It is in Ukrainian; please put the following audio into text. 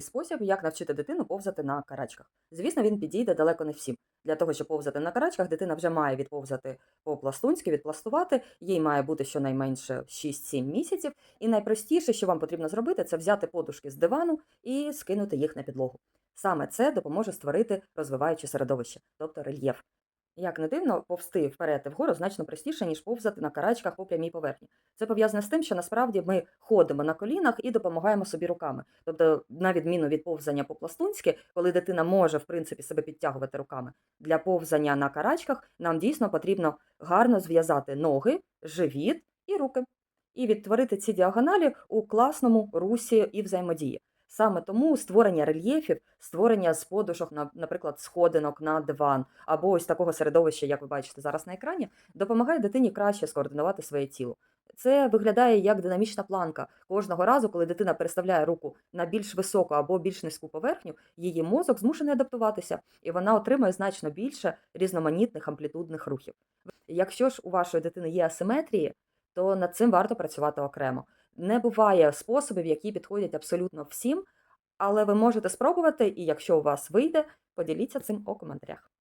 спосіб, як навчити дитину повзати на карачках. Звісно, він підійде далеко не всім. Для того, щоб повзати на карачках, дитина вже має відповзати по-пластунськи, відпластувати. Їй має бути щонайменше 6-7 місяців. І найпростіше, що вам потрібно зробити, це взяти подушки з дивану і скинути їх на підлогу. Саме це допоможе створити розвиваюче середовище, тобто рельєф. Як не дивно, повсти вперед і вгору значно простіше, ніж повзати на карачках по прямій поверхні. Це пов'язане з тим, що насправді ми ходимо на колінах і допомагаємо собі руками. Тобто, на відміну від повзання по-пластунськи, коли дитина може в принципі себе підтягувати руками, для повзання на карачках нам дійсно потрібно гарно зв'язати ноги, живіт і руки, і відтворити ці діагоналі у класному русі і взаємодії. Саме тому створення рельєфів, створення з подушок, на- наприклад, сходинок на диван, або ось такого середовища, як ви бачите зараз на екрані, допомагає дитині краще скоординувати своє тіло. Це виглядає як динамічна планка. Кожного разу, коли дитина переставляє руку на більш високу або більш низьку поверхню, її мозок змушений адаптуватися, і вона отримує значно більше різноманітних амплітудних рухів. Якщо ж у вашої дитини є асиметрії, то над цим варто працювати окремо. Не буває способів, які підходять абсолютно всім, але ви можете спробувати, і якщо у вас вийде, поділіться цим у коментарях.